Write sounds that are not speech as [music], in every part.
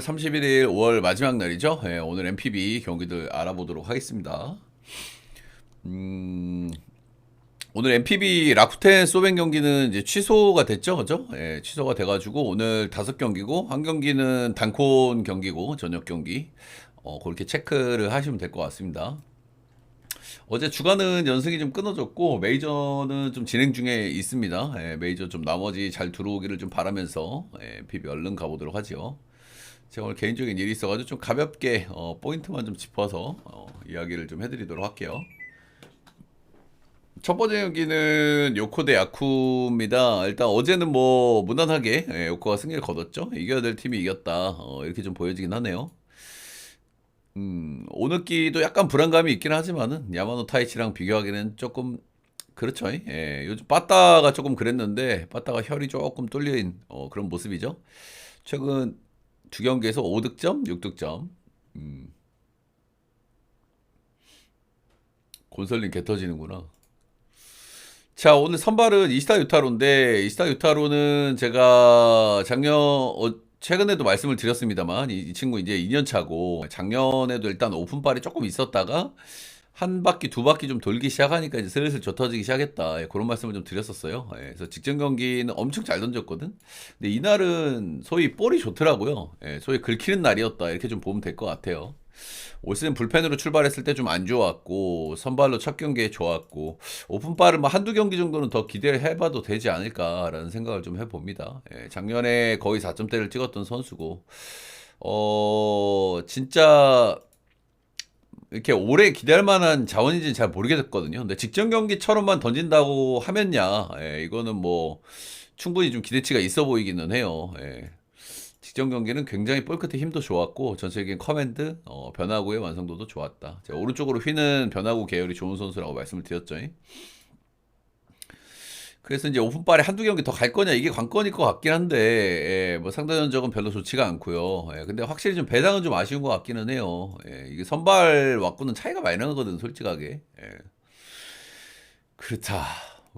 31일 5월 마지막 날이죠. 예, 오늘 MPB 경기들 알아보도록 하겠습니다. 음, 오늘 MPB 라쿠텐 소벤 경기는 이제 취소가 됐죠, 그죠? 예, 취소가 돼가지고 오늘 다섯 경기고 한 경기는 단콘 경기고 저녁 경기. 어, 그렇게 체크를 하시면 될 것 같습니다. 어제 주간은 연승이 좀 끊어졌고 메이저는 좀 진행 중에 있습니다. 예, 메이저 좀 나머지 잘 들어오기를 좀 바라면서 예, MPB 얼른 가보도록 하죠. 제가 오늘 개인적인 일이 있어가지고 좀 가볍게 어, 포인트만 좀 짚어서 어, 이야기를 좀 해드리도록 할게요. 첫 번째 경기는 요코 대 야쿠입니다. 일단 어제는 뭐 무난하게 예, 요코가 승리를 거뒀죠. 이겨야 될 팀이 이겼다. 어, 이렇게 좀 보여지긴 하네요. 음, 오늘기도 약간 불안감이 있긴 하지만은 야마노 타이치랑 비교하기는 조금 그렇죠. 예, 요즘 빠따가 조금 그랬는데 빠따가 혈이 조금 뚫린 어, 그런 모습이죠. 최근 두 경기에서 5득점, 6득점. 음. 곤설링 개 터지는구나. 자, 오늘 선발은 이스타 유타로인데, 이스타 유타로는 제가 작년, 어, 최근에도 말씀을 드렸습니다만, 이, 이 친구 이제 2년 차고, 작년에도 일단 오픈발이 조금 있었다가, 한 바퀴, 두 바퀴 좀 돌기 시작하니까 이제 슬슬 져 터지기 시작했다. 예, 그런 말씀을 좀 드렸었어요. 예, 그래서 직전 경기는 엄청 잘 던졌거든. 근데 이날은 소위 볼이 좋더라고요. 예, 소위 긁히는 날이었다. 이렇게 좀 보면 될 것 같아요. 올 시즌 불펜으로 출발했을 때 좀 안 좋았고 선발로 첫 경기에 좋았고 오픈발을 뭐 한두 경기 정도는 더 기대를 해봐도 되지 않을까라는 생각을 좀 해봅니다. 예, 작년에 거의 4점대를 찍었던 선수고 어 진짜 이렇게 오래 기대할 만한 자원인지는 잘 모르겠거든요. 근데 직전 경기처럼만 던진다고 하면야, 예, 이거는 뭐 충분히 좀 기대치가 있어 보이기는 해요. 예. 직전 경기는 굉장히 볼 끝에 힘도 좋았고 전체적인 커맨드, 어, 변화구의 완성도도 좋았다. 오른쪽으로 휘는 변화구 계열이 좋은 선수라고 말씀을 드렸죠. 그래서 이제 오픈발에 한두 경기 더 갈 거냐 이게 관건일 것 같긴 한데 예, 뭐 상대 전적은 별로 좋지가 않고요. 예, 근데 확실히 좀 배당은 좀 아쉬운 것 같기는 해요. 예, 이게 선발 왔고는 차이가 많이 나거든 솔직하게. 예. 그렇다.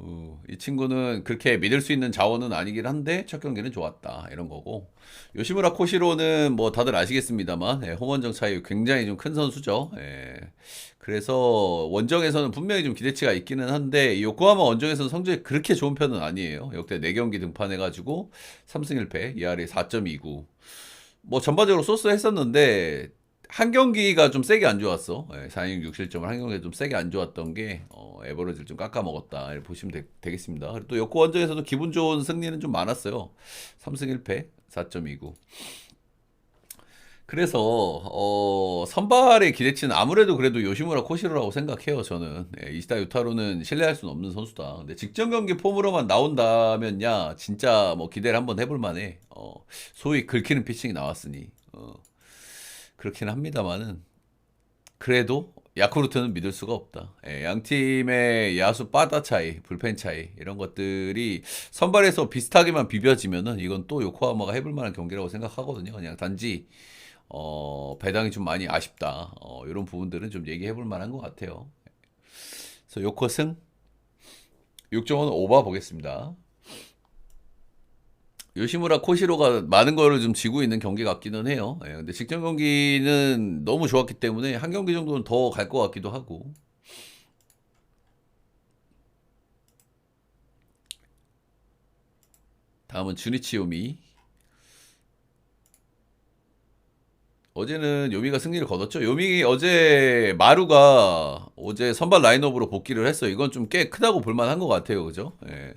어, 이 친구는 그렇게 믿을 수 있는 자원은 아니긴 한데 첫 경기는 좋았다 이런 거고 요시무라 코시로는 뭐 다들 아시겠습니다만 예, 홈원정 차이 굉장히 좀 큰 선수죠. 예. 그래서 원정에서는 분명히 좀 기대치가 있기는 한데 이 요코하마 원정에서는 성적이 그렇게 좋은 편은 아니에요. 역대 4경기 등판해가지고 3승 1패, ERA 4.29. 뭐 전반적으로 소스 했었는데 한 경기가 좀 세게 안 좋았어. 예, 4이닝 6실점을 한 경기가 좀 세게 안 좋았던 게 어, 에버리지를 좀 깎아 먹었다. 이렇게 보시면 되, 겠습니다 그리고 또 요코 원정에서도 기분 좋은 승리는 좀 많았어요. 3승 1패, 4.29. 그래서 어, 선발의 기대치는 아무래도 그래도 요시무라 코시로라고 생각해요. 저는 예, 이시다 유타로는 신뢰할 수는 없는 선수다. 근데 직전 경기 폼으로만 나온다면야 진짜 뭐 기대를 한번 해볼 만해. 어, 소위 긁히는 피칭이 나왔으니 어, 그렇긴 합니다만은 그래도 야쿠르트는 믿을 수가 없다. 예, 양 팀의 야수 빠다 차이, 불펜 차이 이런 것들이 선발에서 비슷하게만 비벼지면은 이건 또 요코하마가 해볼 만한 경기라고 생각하거든요. 그냥 단지 어, 배당이 좀 많이 아쉽다. 어, 이런 부분들은 좀 얘기해 볼 만한 것 같아요. 그래서 요코 승 6.5는 오버 보겠습니다. 요시무라 코시로가 많은 거를 좀 지고 있는 경기 같기는 해요. 예, 근데 직전 경기는 너무 좋았기 때문에 한 경기 정도는 더 갈 것 같기도 하고. 다음은 주니치 요미. 어제는 요미가 승리를 거뒀죠. 요미 어제 마루가 어제 선발 라인업으로 복귀를 했어요. 이건 좀 꽤 크다고 볼만한 것 같아요. 그죠? 예.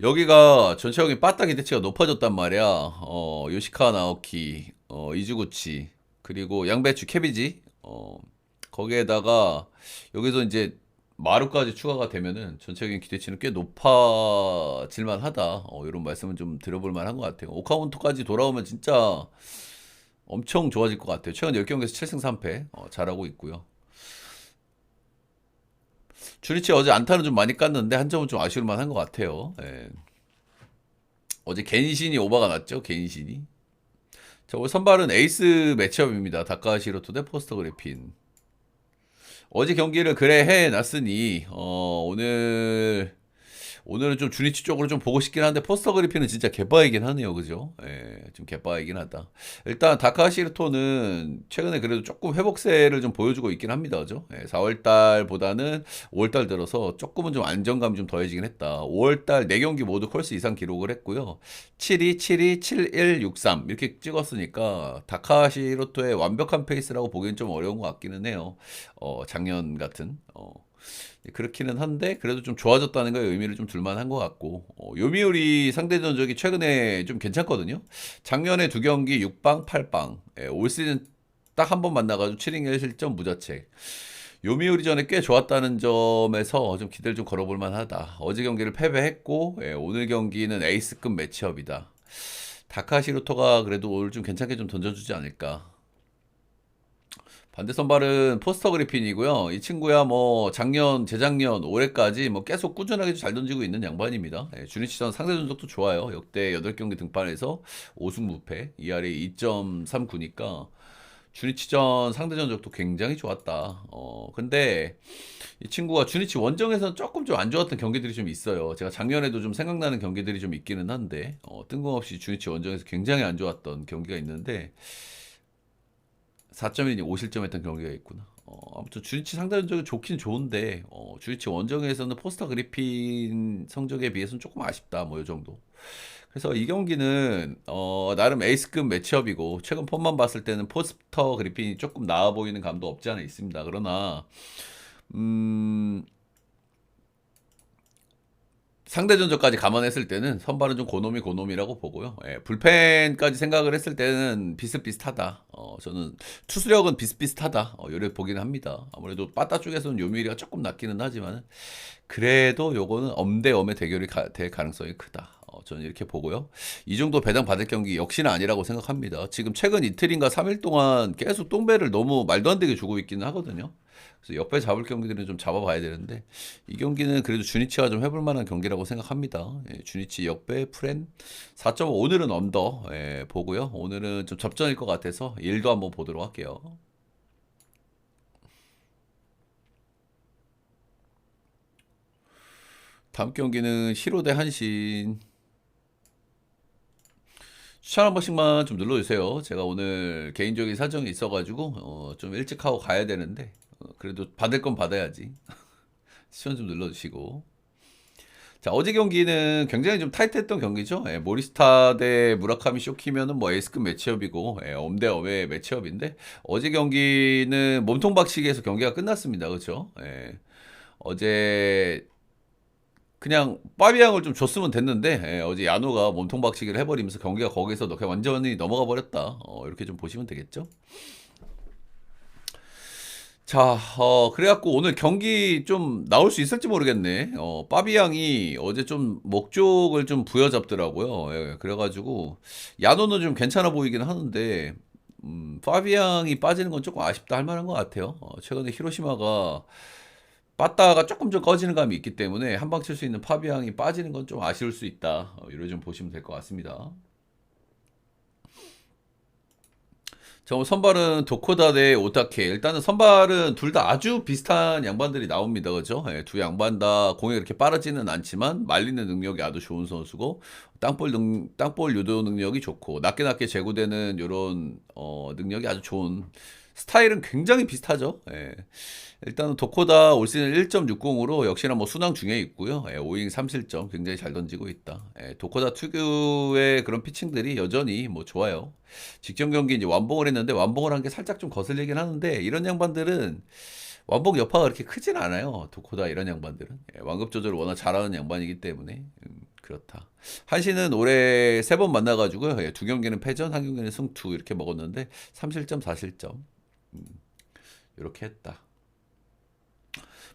여기가 전체적인 빠따 기대치가 높아졌단 말이야. 어, 요시카 나오키, 어, 이즈구치, 그리고 양배추 캐비지, 어, 거기에다가 여기서 이제 마루까지 추가가 되면은 전체적인 기대치는 꽤 높아질만 하다. 어, 이런 말씀은 좀 들어볼 만한 것 같아요. 오카운토까지 돌아오면 진짜 엄청 좋아질 것 같아요. 최근 10경기에서 7승 3패 어, 잘하고 있고요. 주리치 어제 안타는 좀 많이 깠는데 한 점은 좀 아쉬울 만한 것 같아요. 예. 어제 겐신이 오바가 났죠. 겐신이. 자, 오늘 선발은 에이스 매치업입니다. 다카시로토 대 포스터 그래핀. 어제 경기를 그래 해 놨으니 어, 오늘 오늘은 좀 주니치 쪽으로 좀 보고 싶긴 한데 포스터 그리피는 진짜 개빠이긴 하네요. 그죠? 예, 좀 개빠이긴 하다. 일단 다카시르토는 최근에 그래도 조금 회복세를 좀 보여주고 있긴 합니다. 그죠? 예, 4월 달보다는 5월 달 들어서 조금은 좀 안정감이 좀 더해지긴 했다. 5월 달 4경기 모두 콜스 이상 기록을 했고요. 72, 72, 71, 63 이렇게 찍었으니까 다카시로토의 완벽한 페이스라고 보기엔 좀 어려운 것 같기는 해요. 어, 작년 같은. 어. 그렇기는 한데 그래도 좀 좋아졌다는 거에 의미를 좀 둘만한 것 같고 어, 요미우리 상대 전적이 최근에 좀 괜찮거든요. 작년에 두 경기 6방 8방 예, 올 시즌 딱 한 번 만나가지고 7인 1실점 무자책 요미우리 전에 꽤 좋았다는 점에서 좀 기대를 좀 걸어볼 만하다. 어제 경기를 패배했고 예, 오늘 경기는 에이스급 매치업이다. 다카시로토가 그래도 오늘 좀 괜찮게 좀 던져주지 않을까. 반대 선발은 포스터 그리핀이고요. 이 친구야 뭐 작년, 재작년, 올해까지 뭐 계속 꾸준하게 잘 던지고 있는 양반입니다. 예, 주니치전 상대 전적도 좋아요. 역대 8경기 등판에서 5승 무패, ERA 2.39니까 주니치전 상대 전적도 굉장히 좋았다. 어, 근데 이 친구가 주니치 원정에서는 조금 좀 안 좋았던 경기들이 좀 있어요. 제가 작년에도 좀 생각나는 경기들이 좀 있기는 한데, 어, 뜬금없이 주니치 원정에서 굉장히 안 좋았던 경기가 있는데, 4.1이 5실점 했던 경기가 있구나. 어, 아무튼 주니치 상대 전적이 좋긴 좋은데, 어, 주니치 원정에서는 포스터 그리핀 성적에 비해서는 조금 아쉽다. 뭐, 이 정도. 그래서 이 경기는, 어, 나름 에이스급 매치업이고, 최근 폼만 봤을 때는 포스터 그리핀이 조금 나아 보이는 감도 없지 않아 있습니다. 그러나, 음, 상대 전적까지 감안했을 때는 선발은 좀 고놈이 고놈이라고 보고요. 예, 불펜까지 생각을 했을 때는 비슷비슷하다. 어, 저는 투수력은 비슷비슷하다. 어, 요래 보긴 합니다. 아무래도 빠따 쪽에서는 요미리가 조금 낫기는 하지만 그래도 요거는 엄대 엄의 대결이 가, 될 가능성이 크다. 어, 저는 이렇게 보고요. 이 정도 배당 받을 경기 역시는 아니라고 생각합니다. 지금 최근 이틀인가 3일 동안 계속 똥배를 너무 말도 안 되게 주고 있기는 하거든요. 그래서 옆에 잡을 경기들은 좀 잡아봐야 되는데 이 경기는 그래도 주니치가 좀 해볼 만한 경기라고 생각합니다. 예, 주니치 역배 프렌 4.5 오늘은 언더 예, 보고요. 오늘은 좀 접전일 것 같아서 1도 한번 보도록 할게요. 다음 경기는 히로 대 한신 추천 한 번씩만 좀 눌러주세요. 제가 오늘 개인적인 사정이 있어가지고 어, 좀 일찍 하고 가야 되는데 어, 그래도 받을 건 받아야지. [laughs] 추천 좀 눌러주시고. 자 어제 경기는 굉장히 좀 타이트했던 경기죠. 예, 모리스타 대 무라카미 쇼키면은 뭐 에이스급 매치업이고 예, 엄대엄의 매치업인데 어제 경기는 몸통 박치기에서 경기가 끝났습니다. 그렇죠? 예, 어제 그냥 파비앙을 좀 줬으면 됐는데 예, 어제 야노가 몸통 박치기를 해버리면서 경기가 거기서 완전히 넘어가 버렸다. 어, 이렇게 좀 보시면 되겠죠. 자, 어, 그래갖고 오늘 경기 좀 나올 수 있을지 모르겠네. 어, 파비앙이 어제 좀 목적을 좀 부여잡더라고요. 예, 그래가지고 야노는 좀 괜찮아 보이긴 하는데 음, 파비앙이 빠지는 건 조금 아쉽다 할 만한 것 같아요. 어, 최근에 히로시마가 빠따가 조금 좀 꺼지는 감이 있기 때문에 한 방 칠 수 있는 파비앙이 빠지는 건 좀 아쉬울 수 있다. 어, 이걸 좀 보시면 될 것 같습니다. 저 선발은 도코다 대 오타케. 일단은 선발은 둘 다 아주 비슷한 양반들이 나옵니다. 그죠? 예, 두 양반 다 공이 그렇게 빠르지는 않지만 말리는 능력이 아주 좋은 선수고 땅볼 능, 땅볼 유도 능력이 좋고 낮게 낮게 제구되는 이런 어, 능력이 아주 좋은 스타일은 굉장히 비슷하죠. 예. 일단은 도코다 올 시즌 1.60으로 역시나 뭐 순항 중에 있고요. 예, 5인 3실점 굉장히 잘 던지고 있다. 예, 도코다 특유의 그런 피칭들이 여전히 뭐 좋아요. 직전 경기 이제 완봉을 했는데 완봉을 한 게 살짝 좀 거슬리긴 하는데 이런 양반들은 완봉 여파가 그렇게 크진 않아요. 도코다 이런 양반들은 예, 완급 조절을 워낙 잘하는 양반이기 때문에 음, 그렇다. 한신은 올해 세 번 만나가지고요. 예, 두 경기는 패전, 한 경기는 승투 이렇게 먹었는데 3실점, 4실점 음, 이렇게 했다.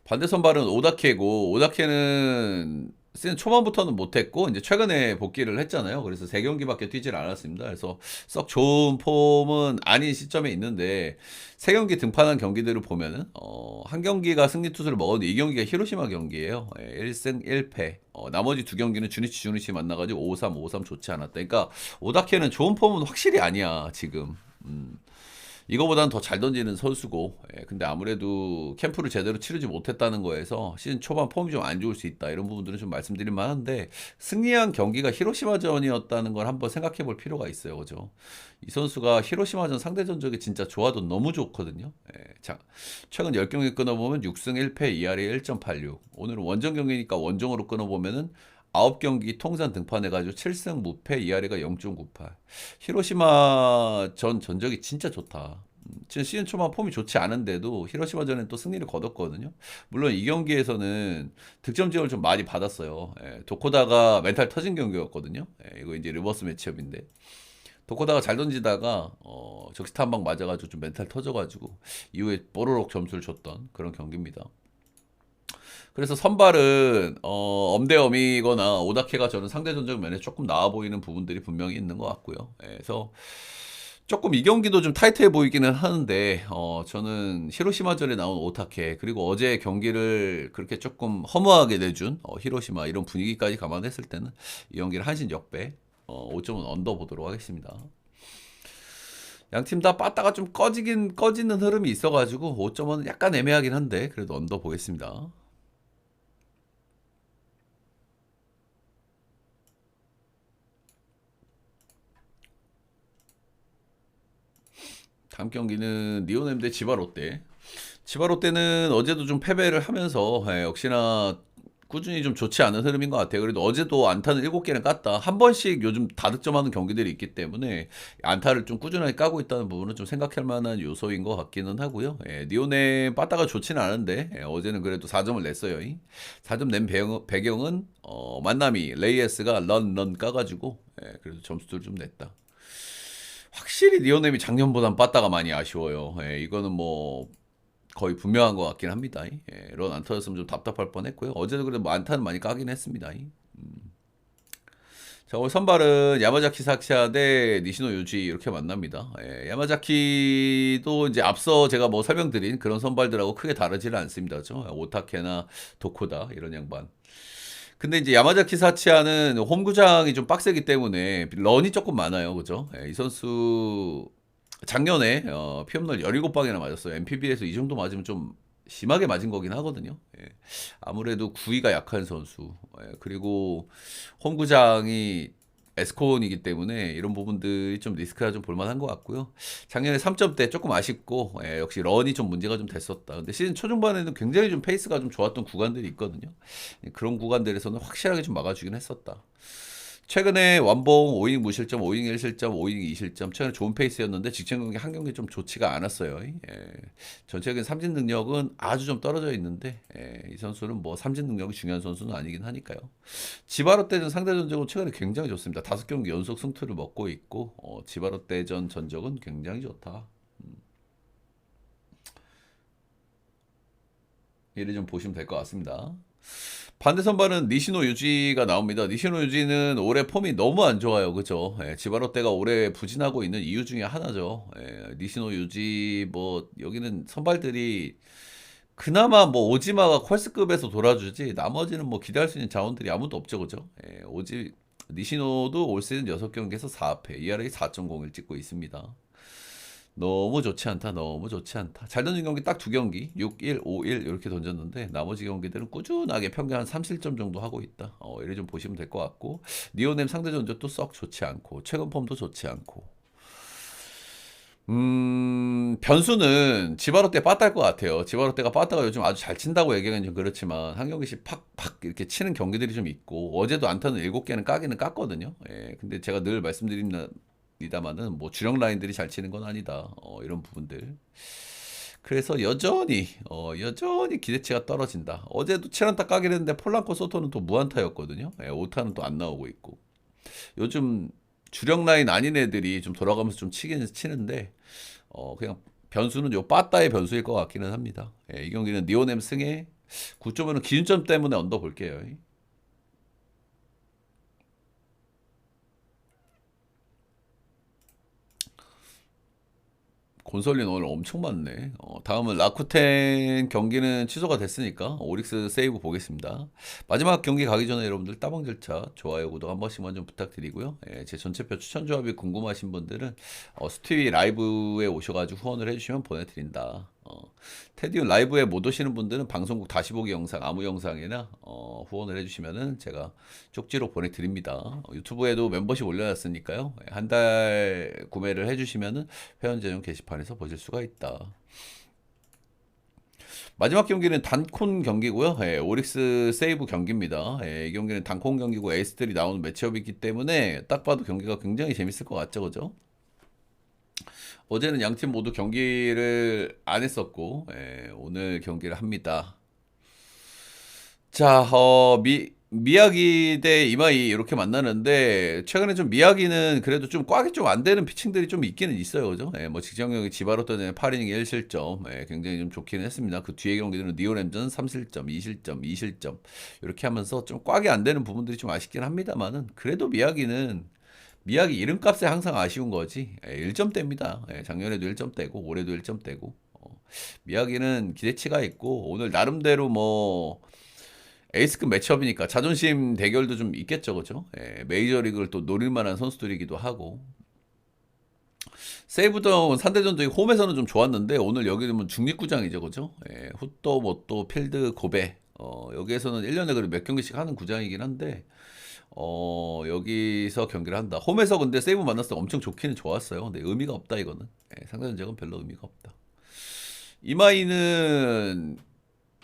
반대 선발은 오다케고 오다케는 시즌 초반부터는 못했고 이제 최근에 복귀를 했잖아요. 그래서 세 경기밖에 뛰질 않았습니다. 그래서 썩 좋은 폼은 아닌 시점에 있는데 세 경기 등판한 경기들을 보면은 어, 한 경기가 승리 투수를 먹었는데 이 경기가 히로시마 경기예요. 예, 1승 1패. 어, 나머지 두 경기는 주니치 주니치 만나가지고 5-3 5-3 좋지 않았다. 그러니까 오다케는 좋은 폼은 확실히 아니야 지금. 음. 이거보다는 더 잘 던지는 선수고, 예, 근데 아무래도 캠프를 제대로 치르지 못했다는 거에서 시즌 초반 폼이 좀 안 좋을 수 있다. 이런 부분들은 좀 말씀드릴 만한데, 승리한 경기가 히로시마전이었다는 걸 한번 생각해 볼 필요가 있어요. 그죠? 이 선수가 히로시마전 상대 전적이 진짜 좋아도 너무 좋거든요. 예, 자, 최근 10경기 끊어보면 6승 1패 2할이 1.86. 오늘은 원정 경기니까 원정으로 끊어보면은 9경기 통산 등판해가지고 7승 무패 2할이가 0.98. 히로시마 전 전적이 진짜 좋다. 음, 지금 시즌 초반 폼이 좋지 않은데도 히로시마 전엔 또 승리를 거뒀거든요. 물론 이 경기에서는 득점 지원을 좀 많이 받았어요. 예, 도코다가 멘탈 터진 경기였거든요. 예, 이거 이제 리버스 매치업인데. 도코다가 잘 던지다가 어, 적시타 한 방 맞아가지고 좀 멘탈 터져가지고 이후에 뽀로록 점수를 줬던 그런 경기입니다. 그래서 선발은 어, 엄대엄이거나 오다케가 저는 상대 전적 면에 조금 나아 보이는 부분들이 분명히 있는 것 같고요. 예, 그래서 조금 이 경기도 좀 타이트해 보이기는 하는데 어, 저는 히로시마전에 나온 오타케 그리고 어제 경기를 그렇게 조금 허무하게 내준 어, 히로시마 이런 분위기까지 감안했을 때는 이 경기를 한신 역배 어, 5점은 언더 보도록 하겠습니다. 양 팀 다 빠따가 좀 꺼지긴 꺼지는 흐름이 있어가지고 5점은 약간 애매하긴 한데 그래도 언더 보겠습니다. 다음 경기는 리오넴 대 지바 롯데. 지바 롯데는 어제도 좀 패배를 하면서 예, 역시나 꾸준히 좀 좋지 않은 흐름인 것 같아요. 그래도 어제도 안타는 7개는 깠다. 한 번씩 요즘 다득점하는 경기들이 있기 때문에 안타를 좀 꾸준하게 까고 있다는 부분은 좀 생각할 만한 요소인 것 같기는 하고요. 예, 니온의 빠따가 좋지는 않은데 예, 어제는 그래도 4점을 냈어요. 4점 낸 배경, 배경은 어, 만남이 레이에스가 런 런 까가지고 예, 그래도 점수를 좀 냈다. 확실히 리오넴이 작년보단 빠따가 많이 아쉬워요. 예, 이거는 뭐 거의 분명한 것 같긴 합니다. 예, 런안 터졌으면 좀 답답할 뻔했고요. 어제도 그래도 뭐 안타는 많이 까긴 했습니다. 음. 자, 오늘 선발은 야마자키 사키아 대 니시노 유지 이렇게 만납니다. 예, 야마자키도 이제 앞서 제가 뭐 설명드린 그런 선발들하고 크게 다르지는 않습니다. 그죠? 오타케나 도코다 이런 양반. 근데 이제 야마자키 사치아는 홈구장이 좀 빡세기 때문에 런이 조금 많아요. 그죠? 예, 이 선수 작년에 어, 피홈런 17방이나 맞았어요. MPB에서 이 정도 맞으면 좀 심하게 맞은 거긴 하거든요. 예. 아무래도 구위가 약한 선수. 예. 그리고 홈구장이 에스콘이기 때문에 이런 부분들이 좀 리스크가 좀 볼만한 것 같고요. 작년에 3점대 조금 아쉽고 예, 역시 런이 좀 문제가 좀 됐었다. 근데 시즌 초중반에는 굉장히 좀 페이스가 좀 좋았던 구간들이 있거든요. 그런 구간들에서는 확실하게 좀 막아주긴 했었다. 최근에 완봉 5이닝 무실점, 5이닝 1실점, 5이닝 2실점. 최근에 좋은 페이스였는데 직전 경기 한 경기 좀 좋지가 않았어요. 예. 전체적인 삼진 능력은 아주 좀 떨어져 있는데 예. 이 선수는 뭐 삼진 능력이 중요한 선수는 아니긴 하니까요. 지바로 때전 상대 전적은 최근에 굉장히 좋습니다. 다섯 경기 연속 승투를 먹고 있고 어, 지바로 때전 전적은 굉장히 좋다. 음. 이를 좀 보시면 될 것 같습니다. 반대 선발은 니시노 유지가 나옵니다. 니시노 유지는 올해 폼이 너무 안 좋아요. 그죠? 예, 지바롯데가 올해 부진하고 있는 이유 중에 하나죠. 예, 니시노 유지 뭐 여기는 선발들이 그나마 뭐 오지마가 퀄스급에서 돌아주지 나머지는 뭐 기대할 수 있는 자원들이 아무도 없죠. 그죠? 예, 오지 니시노도 올 시즌 6경기에서 4패, ERA 4.01 찍고 있습니다. 너무 좋지 않다. 너무 좋지 않다. 잘 던진 경기 딱 두 경기. 6, 1, 5, 1 이렇게 던졌는데 나머지 경기들은 꾸준하게 평균 한 3실점 정도 하고 있다. 어, 이래 좀 보시면 될 것 같고 니오넴 상대 전적도 썩 좋지 않고 최근 폼도 좋지 않고 음, 변수는 지바로 때 빠따일 것 같아요. 지바로 때가 빠따가 요즘 아주 잘 친다고 얘기하는 좀 그렇지만 한 경기씩 팍 팍 이렇게 치는 경기들이 좀 있고 어제도 안타는 7개는 까기는 깠거든요. 예, 근데 제가 늘 말씀드립니다. 이다마는 뭐 주력 라인들이 잘 치는 건 아니다. 어, 이런 부분들. 그래서 여전히 어, 여전히 기대치가 떨어진다. 어제도 7안타 까긴 했는데 폴란코 소토는 또 무안타였거든요. 예, 5타는 또 안 나오고 있고. 요즘 주력 라인 아닌 애들이 좀 돌아가면서 좀 치긴 치는데 어, 그냥 변수는 요 빠따의 변수일 것 같기는 합니다. 예, 이 경기는 니오넴 승에 9점은 기준점 때문에 언더 볼게요. 곤솔린 오늘 엄청 많네. 어, 다음은 라쿠텐 경기는 취소가 됐으니까 오릭스 세이브 보겠습니다. 마지막 경기 가기 전에 여러분들 따봉 절차, 좋아요, 구독 한 번씩만 좀 부탁드리고요. 예, 제 전체표 추천 조합이 궁금하신 분들은 어, 스티비 라이브에 오셔가지고 후원을 해주시면 보내드린다. 어, 테디온 라이브에 못 오시는 분들은 방송국 다시 보기 영상, 아무 영상이나 어, 후원을 해주시면은 제가 쪽지로 보내드립니다. 어, 유튜브에도 멤버십 올려놨으니까요. 예, 한달 구매를 해주시면은 회원 전용 게시판에서 보실 수가 있다. 마지막 경기는 단콘 경기고요. 예, 오릭스 세이브 경기입니다. 예, 이 경기는 단콘 경기고 에이스들이 나오는 매치업이기 때문에 딱 봐도 경기가 굉장히 재밌을 것 같죠, 그죠? 어제는 양팀 모두 경기를 안 했었고 예, 오늘 경기를 합니다. 자, 어, 미, 미야기 대 이마이 이렇게 만나는데 최근에 좀 미야기는 그래도 좀 꽉이 좀 안 되는 피칭들이 좀 있기는 있어요, 그죠? 예, 뭐 직전경기 지바로터는 8이닝 1실점, 예, 굉장히 좀 좋기는 했습니다. 그 뒤에 경기들은 니오램전 3실점, 2실점, 2실점 이렇게 하면서 좀 꽉이 안 되는 부분들이 좀 아쉽긴 합니다만은 그래도 미야기는 미야기 이름값에 항상 아쉬운 거지. 예, 1점대입니다. 예, 작년에도 1점대고 올해도 1점대고. 어, 미야기는 기대치가 있고 오늘 나름대로 뭐 에이스급 매치업이니까 자존심 대결도 좀 있겠죠, 그죠? 예, 메이저리그를 또 노릴 만한 선수들이기도 하고. 세이브던 산대전도 홈에서는 좀 좋았는데 오늘 여기는 뭐 중립구장이죠, 그죠? 예, 훗도 뭐또 필드 고베 어, 여기에서는 1년에 그래도 몇 경기씩 하는 구장이긴 한데 어, 여기서 경기를 한다. 홈에서 근데 세이브 만났을 때 엄청 좋기는 좋았어요. 근데 의미가 없다 이거는. 예, 상대전적은 별로 의미가 없다. 이마이는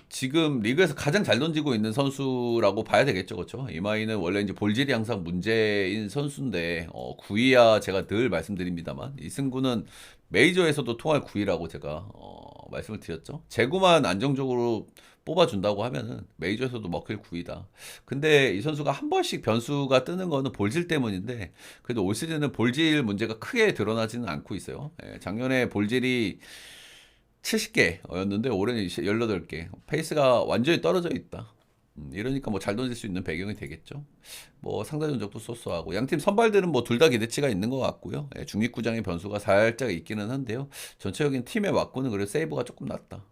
지금 리그에서 가장 잘 던지고 있는 선수라고 봐야 되겠죠, 그렇죠? 이마이는 원래 이제 볼질이 항상 문제인 선수인데 어, 9위야 제가 늘 말씀드립니다만 이 승구는 메이저에서도 통할 9위라고 제가 어, 말씀을 드렸죠. 재구만 안정적으로 뽑아준다고 하면은 메이저에서도 먹힐 9위다. 근데 이 선수가 한 번씩 변수가 뜨는 거는 볼질 때문인데 그래도 올 시즌은 볼질 문제가 크게 드러나지는 않고 있어요. 예, 작년에 볼질이 70개였는데 올해는 18개. 페이스가 완전히 떨어져 있다. 음, 이러니까 뭐 잘 던질 수 있는 배경이 되겠죠. 뭐 상대 전적도 쏘쏘하고 양팀 선발들은 뭐 둘 다 기대치가 있는 것 같고요. 예, 중립구장의 변수가 살짝 있기는 한데요. 전체적인 팀의 왁구는 그래도 세이브가 조금 낮다.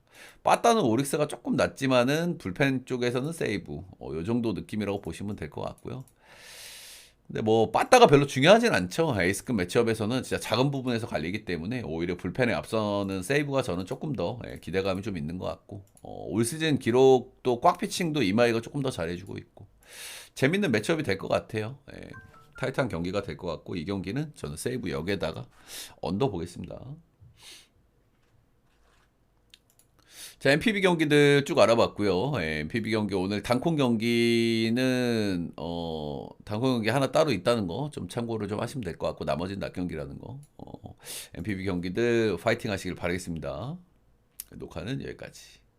빠따는 오릭스가 조금 낮지만은 불펜 쪽에서는 세이브. 어, 요 정도 느낌이라고 보시면 될 것 같고요. 근데 뭐 빠따가 별로 중요하진 않죠. 에이스급 매치업에서는 진짜 작은 부분에서 갈리기 때문에 오히려 불펜에 앞서는 세이브가 저는 조금 더 예, 기대감이 좀 있는 것 같고 어, 올 시즌 기록도 꽉 피칭도 이마이가 조금 더 잘해주고 있고 재밌는 매치업이 될 것 같아요. 예, 타이트한 경기가 될 것 같고 이 경기는 저는 세이브 역에다가 언더 보겠습니다. 자, MPB 경기들 쭉 알아봤고요. 예, MPB 경기 오늘 단콘 경기는 어, 단콘 경기 하나 따로 있다는 거 좀 참고를 좀 하시면 될 것 같고 나머지는 낮 경기라는 거. 어, MPB 경기들 파이팅 하시길 바라겠습니다. 녹화는 여기까지.